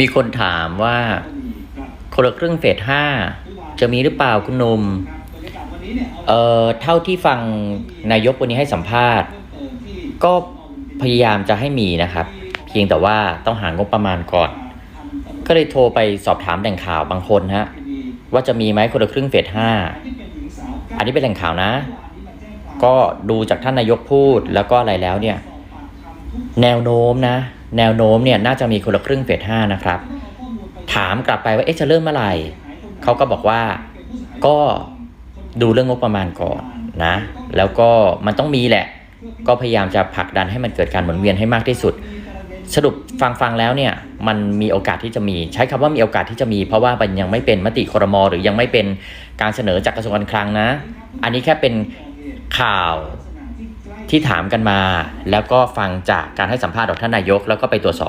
มีคนถามว่าคนละครึ่งเฟสห้าจะมีหรือเปล่าคุณนุ่มเอ่อเท่าที่ฟังนายกวันนี้ให้สัมภาษณ์ ก็พยายามจะให้มีนะครับ เพียงแต่ว่าต้องหางบประมาณก่อน ก็เลยโทรไปสอบถามแหล่งข่าวบางคนฮะว่าจะมีไหมคนละครึ่งเฟสห้าอันนี้เป็นแหล่งข่าวนะ ก็ดูจากท่านนายกพูดแล้วก็อะไรแล้วเนี่ย แนวโน้มนะ แนวโน้มเนี่ยน่าจะมีคนละครึ่งเฟสห้านะครับ ถามกลับไปว่าเอ๊ะจะเริ่มเมื่อไหร่เขาก็บอกว่าก็ดูเรื่องงบประมาณก่อนนะ แล้วก็มันต้องมีแหละ ก็พยายามจะผลักดันให้มันเกิดการหมุนเวียนให้มากที่สุด สรุปฟังฟังแล้วเนี่ยมันมีโอกาสที่จะมีใช้คำว่ามีโอกาสที่จะมี เพราะว่ามันยังไม่เป็นมติครมอหรือยังไม่เป็นการเสนอจากกระทรวงการคลังนะ อันนี้แค่เป็นข่าว ที่ถามกันมา แล้วก็ฟังจากการให้สัมภาษณ์ของท่านนายก แล้วก็ไปตรวจสอบ